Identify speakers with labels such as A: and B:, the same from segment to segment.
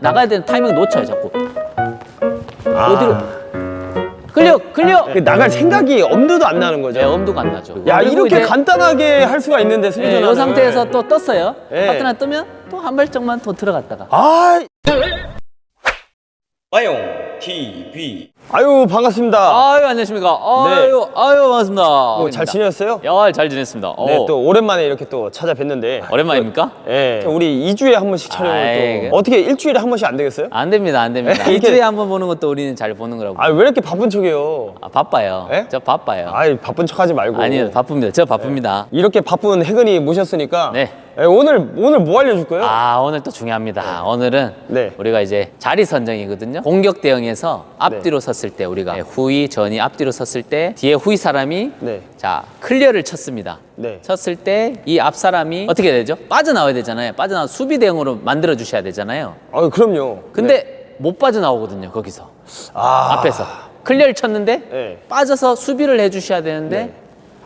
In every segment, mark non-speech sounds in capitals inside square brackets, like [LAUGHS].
A: 나가야 되는 타이밍 놓쳐요 자꾸
B: 아.
A: 어디로 클리어 클리어
B: 그 나갈 생각이 엄두도 안 나는 거죠.
A: 네, 엄두가 안 나죠
B: 야
A: 그리고
B: 이렇게
A: 이제,
B: 간단하게 할 수가 있는데 수비
A: 예,
B: 전환을.
A: 이 상태에서 또 떴어요
B: 예.
A: 파트너 뜨면 또 한 발짝만 더 들어갔다가
B: 아
C: 아용 TV
B: 아유 반갑습니다.
A: 아유 안녕하십니까 아유 아유 반갑습니다
B: 어, 잘 지내셨어요?
A: 야, 잘 지냈습니다 어.
B: 네, 또 오랜만에 이렇게 또 찾아뵀는데.
A: 오랜만입니까?
B: 예. 우리 2주에 한 번씩 촬영을
A: 아이,
B: 또 어떻게 일주일에 한 번씩 안 되겠어요?
A: 안 됩니다 안 됩니다
B: 예, 이렇게-
A: 일주일에 한 번 보는 것도 우리는 잘 보는 거라고
B: 아 왜 이렇게 바쁜 척해요?
A: 아, 바빠요
B: 예?
A: 저 바빠요
B: 아이 바쁜 척하지 말고.
A: 아니요 바쁩니다 저 바쁩니다
B: 이렇게 바쁜 혜근이 모셨으니까.
A: 네.
B: 예, 오늘 오늘 뭐 알려줄 거예요?
A: 아 오늘 또 중요합니다. 오늘은
B: 네.
A: 우리가 이제 자리 선정이거든요. 공격 대응에서 앞뒤로 섰을 때 우리가 후위 전이 앞뒤로 섰을 때 뒤에 후위 사람이
B: 네.
A: 자 클리어를 쳤습니다.
B: 네.
A: 쳤을 때 이 앞 사람이 어떻게 되죠? 빠져나와야 되잖아요. 빠져나와 수비 대응으로 만들어 주셔야 되잖아요.
B: 아 그럼요.
A: 근데 못 빠져나오거든요. 거기서
B: 네. 아
A: 앞에서 클리어를 쳤는데
B: 네.
A: 빠져서 수비를 해주셔야 되는데
B: 네.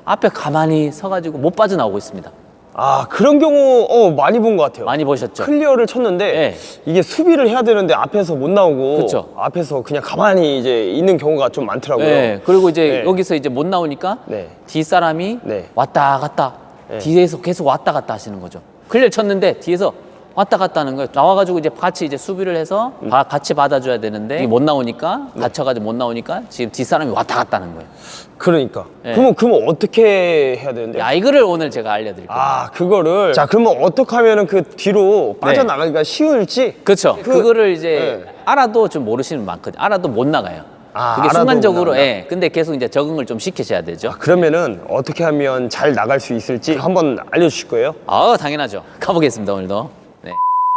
A: 앞에 가만히 서가지고 못 빠져나오고 있습니다.
B: 아 그런 경우 어 많이 본 것 같아요.
A: 많이 보셨죠?
B: 클리어를 쳤는데
A: 네.
B: 이게 수비를 해야 되는데 앞에서 못 나오고
A: 그쵸.
B: 앞에서 그냥 가만히 이제 있는 경우가 좀 많더라고요.
A: 네. 그리고 이제
B: 네.
A: 여기서 이제 못 나오니까
B: 네.
A: 뒤 사람이
B: 네.
A: 왔다 갔다
B: 네.
A: 뒤에서 계속 왔다 갔다 하시는 거죠. 클리어 쳤는데 뒤에서 왔다 갔다 하는 거예요. 나와가지고 이제 같이 이제 수비를 해서
B: 음.
A: 바- 같이 받아줘야 되는데 이게 못 나오니까
B: 네.
A: 갇혀가지고 못 나오니까 지금 뒤 사람이 왔다 갔다 하는 거예요.
B: 그러니까.
A: 네.
B: 그러면 그러면 어떻게 해야 되는데?
A: 야 이거를 오늘 제가 알려드릴 거예요.
B: 아 그거를 자 그러면 어떻게 하면은 그 뒤로 빠져나가기가 쉬울지
A: 그렇죠.
B: 그-
A: 그, 거를 이제
B: 네.
A: 알아도 좀 모르시는 분 많거든요. 알아도 못 나가요.
B: 아,
A: 그게
B: 알아도
A: 순간적으로
B: 나간다?
A: 예. 근데 계속 이제 적응을 좀 시키셔야 되죠.
B: 그러면은 어떻게 하면 잘 나갈 수 있을지 한번 알려주실 거예요?
A: 아 당연하죠. 가보겠습니다 오늘도.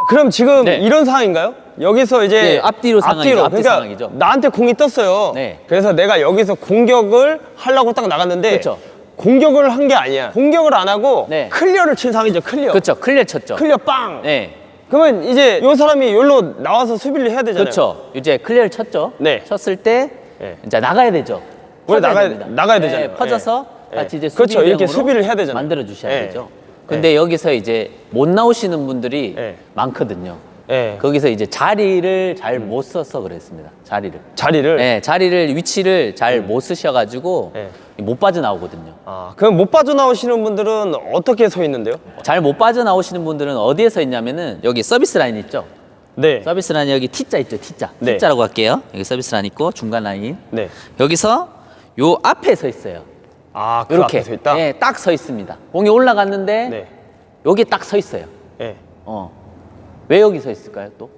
A: 네.
B: 아, 그럼 지금
A: 네.
B: 이런 상황인가요? 여기서 이제
A: 네, 앞뒤로 상황이죠, 앞뒤
B: 그러니까
A: 상황이죠.
B: 나한테 공이 떴어요.
A: 네.
B: 그래서 내가 여기서 공격을 하려고 딱 나갔는데
A: 그쵸.
B: 공격을 한 게 아니야. 공격을 안 하고
A: 네.
B: 클리어를 친 상황이죠. 클리어.
A: 그렇죠. 클리어 쳤죠.
B: 클리어 빵.
A: 네.
B: 그러면 이제 이 사람이 여기로 나와서 수비를 해야 되잖아요.
A: 그렇죠. 이제 클리어를 쳤죠.
B: 네.
A: 쳤을 때
B: 네.
A: 이제 나가야 되죠.
B: 원래 나가야-
A: 됩니다.
B: 나가야 되잖아요.
A: 네, 퍼져서
B: 네.
A: 같이 이제
B: 그렇죠.
A: 수비
B: 이렇게
A: 대응으로
B: 수비를 해야 되잖아요.
A: 만들어 주셔야
B: 네.
A: 되죠. 근데 여기서 이제 못 나오시는 분들이
B: 네.
A: 많거든요.
B: 네.
A: 거기서 이제 자리를 잘 못 써서 그랬습니다. 자리를.
B: 자리를.
A: 네, 자리를 위치를 잘 못 쓰셔가지고
B: 네.
A: 못 빠져나오거든요.
B: 아, 그럼 못 빠져나오시는 분들은 어떻게 서 있는데요?
A: 잘 못 빠져나오시는 분들은 어디에 서 있냐면은 여기 서비스 라인 있죠.
B: 네.
A: 서비스 라인 여기 T자 있죠, T자.
B: 네.
A: T자라고 할게요. 여기 서비스 라인 있고 중간 라인.
B: 네.
A: 여기서 요 앞에 서 있어요.
B: 아, 그
A: 이렇게.
B: 앞에 서 있다.
A: 예, 딱 서 있습니다. 공이 올라갔는데
B: 네.
A: 여기 딱 서 있어요.
B: 네.
A: 어. 왜 여기 서 있을까요, 또?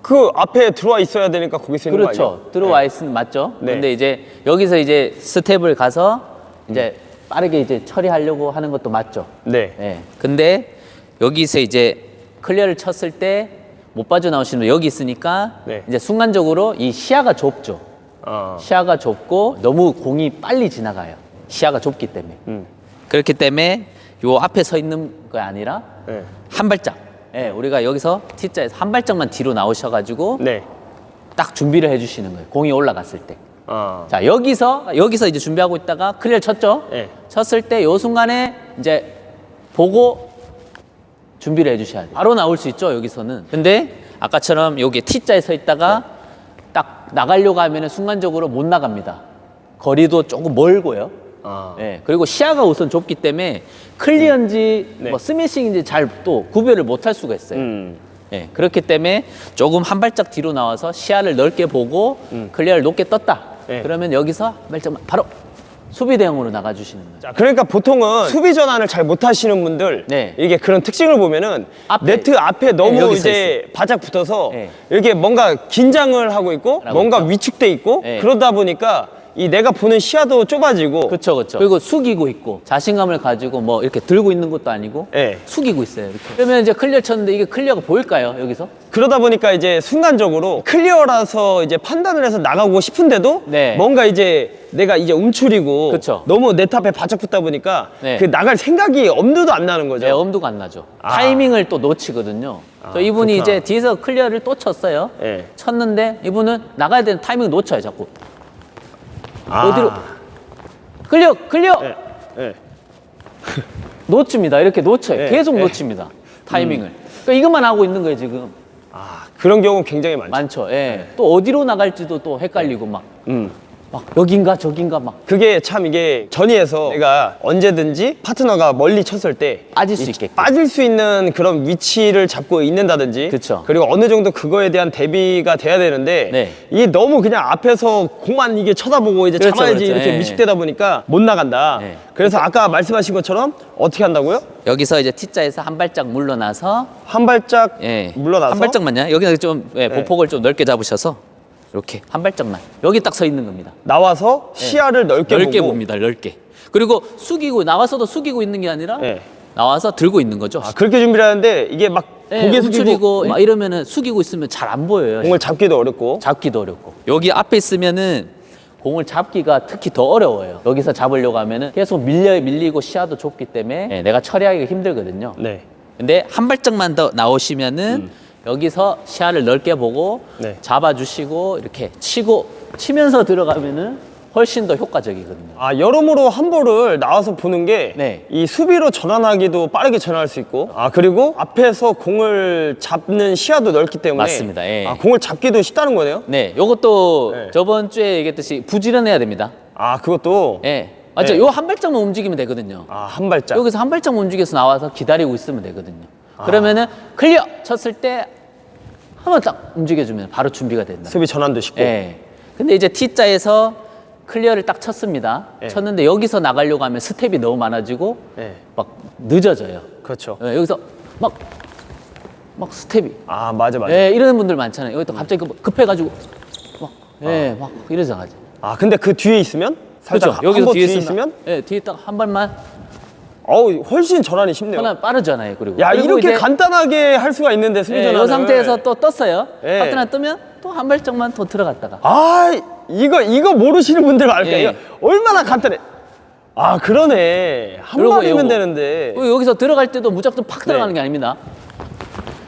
B: 그 앞에 들어와 있어야 되니까 거기 서 있는 거 아니에요?
A: 그렇죠. 들어와 있으면 맞죠.
B: 네.
A: 근데 이제 여기서 이제 스텝을 가서 이제 빠르게 이제 처리하려고 하는 것도 맞죠.
B: 네.
A: 예. 근데 여기서 이제 클리어를 쳤을 때 못 빠져나오시는 분 여기 있으니까
B: 네.
A: 이제 순간적으로 이 시야가 좁죠.
B: 아.
A: 시야가 좁고 너무 공이 빨리 지나가요. 시야가 좁기 때문에.
B: 음.
A: 그렇기 때문에 요 앞에 서 있는 거 아니라
B: 네.
A: 한 발짝. 예, 우리가 여기서 T자에서 한 발짝만 뒤로 나오셔가지고
B: 네.
A: 딱 준비를 해주시는 거예요. 공이 올라갔을 때.
B: 아.
A: 자 여기서 여기서 이제 준비하고 있다가 클리어 쳤죠.
B: 네.
A: 쳤을 때 요 순간에 이제 보고 준비를 해주셔야 돼요. 바로 나올 수 있죠 여기서는. 근데 아까처럼 여기 T자에 서 있다가 딱 나가려고 하면은 순간적으로 못 나갑니다. 거리도 조금 멀고요.
B: 아.
A: 예, 그리고 시야가 우선 좁기 때문에 클리어인지
B: 네.
A: 뭐 스매싱인지 잘 또 구별을 못할 수가 있어요.
B: 음.
A: 예, 그렇기 때문에 조금 한 발짝 뒤로 나와서 시야를 넓게 보고 클리어를 높게 떴다.
B: 네.
A: 그러면 여기서 한 발짝만 바로 수비 대응으로 나가주시는.
B: 자, 그러니까 보통은 수비 전환을 잘 못하시는 분들
A: 네.
B: 이게 그런 특징을 보면은
A: 앞에.
B: 네트 앞에 너무
A: 여기 서
B: 이제 바짝 붙어서
A: 네.
B: 이렇게 뭔가 긴장을 하고
A: 있고
B: 뭔가
A: 있죠.
B: 위축돼 있고
A: 네.
B: 그러다 보니까 이 내가 보는 시야도 좁아지고
A: 그렇죠, 그렇죠. 그리고 숙이고 있고 자신감을 가지고 뭐 이렇게 들고 있는 것도 아니고
B: 네.
A: 숙이고 있어요. 이렇게. 그러면 이제 클리어 쳤는데 이게 클리어가 보일까요? 여기서?
B: 그러다 보니까 이제 순간적으로 클리어라서 이제 판단을 해서 나가고 싶은데도
A: 네.
B: 뭔가 이제 내가 이제 움츠리고
A: 그쵸.
B: 너무 네트 앞에 바짝 붙다 보니까
A: 네.
B: 그 나갈 생각이 엄두도 안 나는 거죠.
A: 네, 엄두가 안 나죠.
B: 아.
A: 타이밍을 또 놓치거든요. 저 이분이
B: 그렇구나.
A: 이제 뒤에서 클리어를 또 쳤어요.
B: 네.
A: 쳤는데 이분은 나가야 되는 타이밍 놓쳐요, 자꾸.
B: 아.
A: 어디로? 클리어, 클리어!
B: 네. 네.
A: 놓칩니다. 이렇게 놓쳐요.
B: 네,
A: 계속
B: 네.
A: 놓칩니다. 타이밍을. 그러니까 이것만 하고 있는 거예요, 지금.
B: 아, 그런 경우 굉장히 많죠.
A: 많죠. 예. 또 어디로 나갈지도 또 헷갈리고 막,
B: 음.
A: 막 여긴가 저긴가 막
B: 그게 참 이게 전이에서 내가 언제든지 파트너가 멀리 쳤을 때
A: 빠질
B: 수이
A: 있게끔.
B: 빠질 수 있는 그런 위치를 잡고 있는다든지
A: 그쵸.
B: 그리고 어느 정도 그거에 대한 대비가 돼야 되는데
A: 네.
B: 이게 너무 그냥 앞에서 공만 이게 쳐다보고 이제
A: 그렇죠,
B: 잡아야지
A: 그렇죠.
B: 이렇게
A: 예,
B: 미식되다 보니까 못 나간다.
A: 네.
B: 그래서 아까 말씀하신 것처럼 어떻게 한다고요?
A: 여기서 이제 T자에서 한 발짝 물러나서
B: 한 발짝
A: 예.
B: 물러나서
A: 한 발짝만요. 여기서 좀 예,
B: 네.
A: 보폭을 좀 넓게 잡으셔서 이렇게 한 발짝만 여기 딱 서 있는 겁니다.
B: 나와서 시야를 넓게,
A: 네. 넓게
B: 보고
A: 봅니다. 넓게. 그리고 숙이고 나와서도 숙이고 있는 게 아니라
B: 네.
A: 나와서 들고 있는 거죠.
B: 아, 그렇게 준비를 하는데 이게 막
A: 예,
B: 고개
A: 움츠리고
B: 숙이고
A: 막 이러면은 숙이고 있으면 잘 안 보여요.
B: 공을 잡기도 어렵고
A: 잡기도 어렵고 여기 앞에 있으면은 공을 잡기가 특히 더 어려워요. 여기서 잡으려고 하면은 계속 밀려 밀리고 시야도 좁기 때문에 예, 내가 처리하기가 힘들거든요.
B: 네.
A: 근데 한 발짝만 더 나오시면은 여기서 시야를 넓게 보고
B: 네.
A: 잡아주시고 이렇게 치고 치면서 들어가면은 훨씬 더 효과적이거든요.
B: 아 여러모로 한 볼을 나와서 보는 게 이
A: 네.
B: 수비로 전환하기도 빠르게 전환할 수 있고 아 그리고 앞에서 공을 잡는 시야도 넓기 때문에
A: 맞습니다. 예.
B: 아 공을 잡기도 쉽다는 거네요.
A: 네, 요것도
B: 네.
A: 저번 주에 얘기했듯이 부지런해야 됩니다.
B: 아 그것도
A: 예, 맞죠?
B: 네.
A: 요 한 발짝만 움직이면 되거든요.
B: 아 한 발짝
A: 여기서 한 발짝만 움직여서 나와서 기다리고 있으면 되거든요.
B: 아.
A: 그러면은 클리어 쳤을 때 한번 딱 움직여주면 바로 준비가 된다.
B: 수비 전환도 쉽고
A: 예. 근데 이제 T자에서 클리어를 딱 쳤습니다.
B: 예.
A: 쳤는데 여기서 나가려고 하면 스텝이 너무 많아지고
B: 예.
A: 막 늦어져요.
B: 그렇죠.
A: 예, 여기서 막, 막 스텝이.
B: 아 맞아 맞아.
A: 예, 이러는 분들 많잖아요. 여기 또 갑자기 급- 급해가지고 막, 예, 막 이러잖아요.
B: 아 근데 그 뒤에 있으면 살짝
A: 그렇죠. 여기서
B: 한번
A: 뒤에 있으면 예, 뒤에 딱 한 발만
B: 어우 훨씬 전환이 쉽네요.
A: 하나 빠르잖아요. 그리고
B: 야
A: 그리고
B: 이렇게
A: 이제,
B: 간단하게 할 수가 있는데 수비
A: 예,
B: 전환을
A: 이 상태에서 또 떴어요.
B: 예.
A: 파트너 뜨면 또 한 발짝만 더 들어갔다가.
B: 아 이거 이거 모르시는 분들 많을 거예요.
A: 예.
B: 이거 얼마나 간단해. 아 그러네 한 발이면
A: 요거.
B: 되는데.
A: 그리고 여기서 들어갈 때도 무작정 팍 들어가는
B: 네.
A: 게 아닙니다.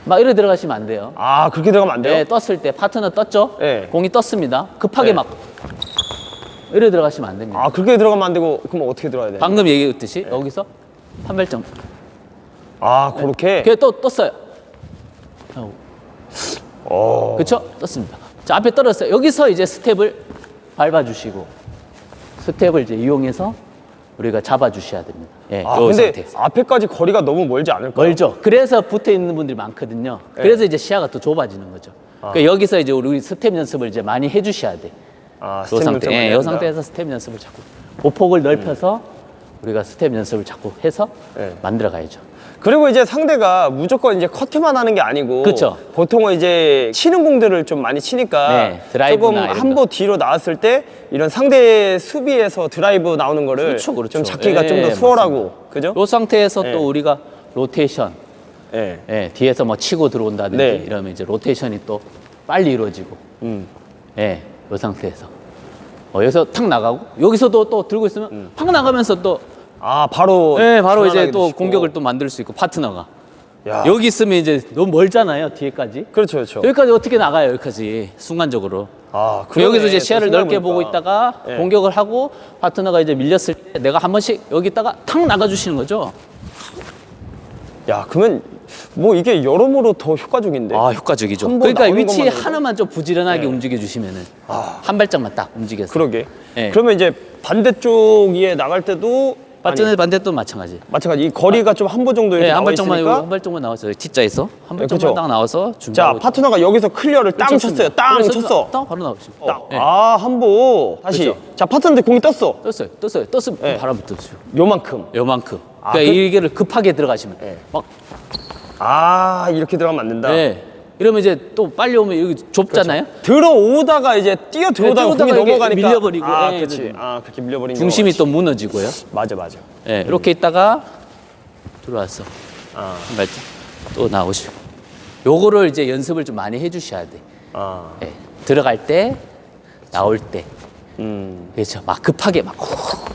A: 막 이래 들어가시면 안 돼요.
B: 아 그렇게 들어가면 안 돼요?
A: 네, 떴을 때 파트너 떴죠?
B: 네.
A: 공이 떴습니다. 급하게
B: 네.
A: 막 이래 들어가시면 안 됩니다.
B: 아 그렇게 들어가면 안 되고 그럼 어떻게 들어가야 돼요?
A: 방금 얘기했듯이
B: 네.
A: 여기서 한 발짝.
B: 아 그렇게.
A: 그게 또 떴어요.
B: 어.
A: 그렇죠? 떴습니다. 자 앞에 떨어졌어요. 여기서 이제 스텝을 밟아주시고 스텝을 이제 이용해서 우리가 잡아주셔야 됩니다. 예,
B: 아
A: 요
B: 근데
A: 상태에서.
B: 앞에까지 거리가 너무 멀지 않을까요?
A: 멀죠. 그래서 붙어 있는 분들이 많거든요.
B: 네.
A: 그래서 이제 시야가 더 좁아지는 거죠.
B: 아.
A: 그러니까 여기서 이제 우리 스텝 연습을 이제 많이 해주셔야 돼.
B: 아
A: 요
B: 스텝
A: 상태, 예, 요. 상태에서 스텝 연습을 자꾸 보폭을 넓혀서 우리가 스텝 연습을 자꾸 해서
B: 네.
A: 만들어 가야죠.
B: 그리고 이제 상대가 무조건 이제 커트만 하는 게 아니고
A: 그쵸.
B: 보통은 이제 치는 공들을 좀 많이 치니까
A: 네, 드라이브나
B: 조금
A: 이런
B: 한
A: 거.
B: 보 뒤로 나왔을 때 이런 상대 수비에서 드라이브 나오는 거를
A: 그렇죠, 그렇죠.
B: 좀 잡기가
A: 예,
B: 좀더 수월하고 그죠?
A: 요 상태에서
B: 네.
A: 또 우리가 로테이션,
B: 예.
A: 예, 뒤에서 뭐 치고 들어온다든지
B: 네.
A: 이러면 이제 로테이션이 또 빨리 이루어지고,
B: 음.
A: 예, 요 상태에서. 어, 여기서 탁 나가고, 여기서도 또 들고 있으면
B: 음.
A: 팍 나가면서 또,
B: 아 바로
A: 예, 바로 이제 또. 공격을 또 만들 수 있고, 파트너가.
B: 야.
A: 여기 있으면 이제 너무 멀잖아요, 뒤에까지.
B: 그렇죠 그렇죠.
A: 여기까지 어떻게 나가요, 여기까지. 순간적으로. 아그 여기서 이제
B: 그러네,
A: 시야를
B: 또
A: 넓게
B: 생각해보니까.
A: 보고 있다가
B: 예.
A: 공격을 하고 파트너가 이제 밀렸을 때 내가 한 번씩 여기 있다가 탁 나가주시는 거죠.
B: 야 그러면 뭐 이게 여러모로 더 효과적인데.
A: 아 효과적이죠.
B: 한번
A: 그러니까
B: 나오는
A: 위치
B: 것만으로도?
A: 하나만 좀 부지런하게
B: 네.
A: 움직여 주시면은 한 발짝만 딱 움직여서.
B: 그러게.
A: 예.
B: 그러면 이제 반대쪽 위에 나갈 때도 아니,
A: 반대도 마찬가지.
B: 마찬가지 이 거리가 좀한보 정도 이렇게
A: 네, 한
B: 나와
A: 발짝만
B: 있으니까
A: 한 발짝만 나왔어요. T자에서 한
B: 네,
A: 발짝만
B: 그쵸.
A: 딱 나와서
B: 자
A: 준비하고
B: 파트너가 여기서 클리어를 땅 쳤어요. 땅 쳤어.
A: 땅 바로 나오죠.
B: 땅.
A: 네.
B: 아, 한보 다시.
A: 그쵸.
B: 자, 파트너한테 공이 떴어.
A: 떴어요. 떴어요. 떴으면
B: 네.
A: 바로 붙었죠.
B: 요만큼.
A: 요만큼.
B: 아,
A: 그러니까
B: 그-
A: 이게를 급하게 들어가시면
B: 네.
A: 막
B: 아, 이렇게 들어가면 안 된다.
A: 네. 이러면 이제 또 빨리 오면 여기 좁잖아요.
B: 들어오다가 이제 뛰어 들어오다가
A: 네,
B: 공이 넘어가니까
A: 밀려버리고.
B: 아,
A: 예,
B: 그렇지.
A: 네.
B: 아, 그렇게 밀려버린
A: 중심이 또 무너지고요.
B: 맞아, 맞아.
A: 예, 이렇게 있다가 들어왔어.
B: 아,
A: 한 발짝 또 나오시고. 요거를 이제 연습을 좀 많이 해주셔야 돼.
B: 아,
A: 예, 들어갈 때, 나올 때,
B: 음.
A: 그렇죠. 막 급하게 막, 후, 촤,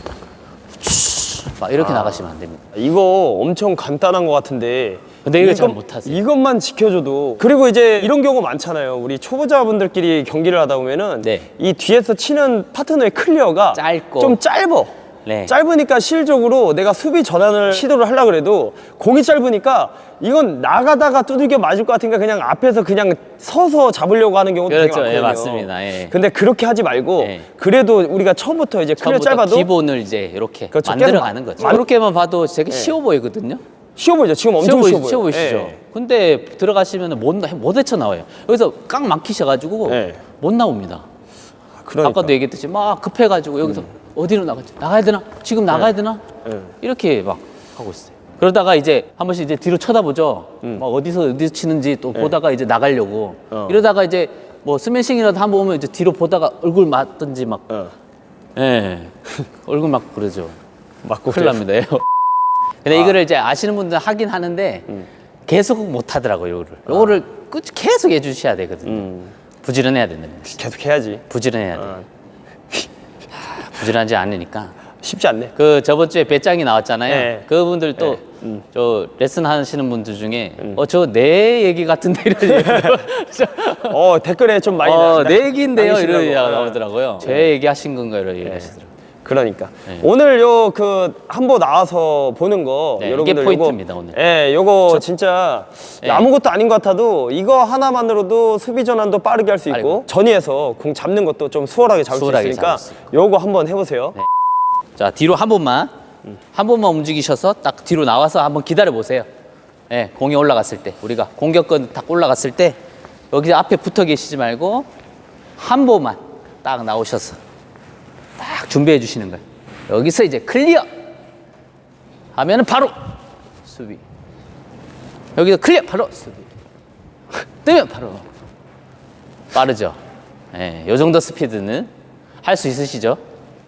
A: 막 이렇게
B: 아.
A: 나가시면 안 됩니다.
B: 이거 엄청 간단한 것 같은데.
A: 근데 이걸 잘 못하세요.
B: 이것만 지켜줘도. 그리고 이제 이런 경우 많잖아요. 우리 초보자분들끼리 경기를 하다 보면은
A: 네.
B: 이 뒤에서 치는 파트너의 클리어가
A: 짧고.
B: 좀 짧어.
A: 네.
B: 짧으니까 실적으로 내가 수비 전환을 시도를 하려고 그래도 공이 짧으니까 이건 나가다가 두들겨 맞을 것 같으니까 그냥 앞에서 그냥 서서 잡으려고 하는 경우도 되게
A: 그렇죠.
B: 많거든요.
A: 예, 맞습니다. 예.
B: 근데 그렇게 하지 말고
A: 예.
B: 그래도 우리가 처음부터 이제 클리어
A: 처음부터
B: 짧아도
A: 기본을 이제 이렇게
B: 그렇죠.
A: 만들어 가는
B: 계속
A: 거죠.
B: 만- 예.
A: 그렇게만 봐도 되게 쉬워 보이거든요.
B: 쉬워 보이죠. 지금
A: 쉬워
B: 엄청
A: 보이,
B: 쉬워 보여요.
A: 쉬워 보이시죠?
B: 예.
A: 근데 들어가시면 못, 나- 못 헤쳐 나와요. 여기서 깡 막히셔 가지고
B: 예.
A: 못 나옵니다.
B: 그러니까. 음.
A: 아까도 얘기했듯이 막 급해가지고 여기서 어디로 나가지? 나가야 되나? 지금 나가야 되나?
B: 예.
A: 이렇게 막 하고 있어요. 그러다가 이제 한 번씩 이제 뒤로 쳐다보죠.
B: 음.
A: 막 어디서 어디서 치는지 또 보다가 이제 나가려고.
B: 예. 어.
A: 이러다가 이제 뭐 스매싱이라도 한번 오면 이제 뒤로 보다가 얼굴 맞든지 막,
B: 어.
A: 예, [LAUGHS] 얼굴 맞고 그러죠.
B: 맞고
A: 큰일 납니다. 이거. [LAUGHS] 근데 이거를 이제 아시는 분들은 하긴 하는데
B: 음.
A: 계속 못 하더라고요, 요거를. 요거를 끝 계속 해주셔야 되거든요.
B: 아. 음.
A: 부지런해야 된다.
B: 계속 해야지.
A: 부지런해야 돼.
B: 어.
A: 부지런하지 않으니까.
B: 쉽지 않네.
A: 그 저번 주에 배짱이 나왔잖아요.
B: 네.
A: 그분들 또
B: 음.
A: 저 레슨 하시는 분들 중에 어저 내 얘기 같은데 이런. [LAUGHS]
B: 어 댓글에 좀 많이
A: 어,
B: 나-
A: 내 얘기인데요. 이런
B: 남기시려고.
A: 얘기
B: 어.
A: 나오더라고요. 제 얘기 하신 건가요? 이런 얘기 하시더라고요.
B: 그러니까
A: 네.
B: 오늘 요 그 한보 나와서 보는 거
A: 네,
B: 여러분들
A: 포인트입니다,
B: 요거,
A: 오늘.
B: 예, 요거 진짜
A: 네.
B: 아무것도 아닌 것 같아도 이거 하나만으로도 수비 전환도 빠르게 할 수 있고
A: 아이고.
B: 전위에서 공 잡는 것도 좀 수월하게 잡을
A: 수월하게
B: 수 있으니까
A: 잡을 수
B: 요거 한번 해보세요.
A: 자 뒤로 한 번만 한 번만 움직이셔서 딱 뒤로 나와서 한번 기다려 보세요. 예, 공이 올라갔을 때 우리가 공격권 딱 올라갔을 때 여기 앞에 붙어 계시지 말고 한 번만 딱 나오셔서 딱 준비해 주시는 거예요. 여기서 이제 클리어 하면은 바로 수비. 여기서 클리어 바로 수비. [LAUGHS] 뜨면 바로 빠르죠. 예, 요 정도 스피드는 할 수 있으시죠?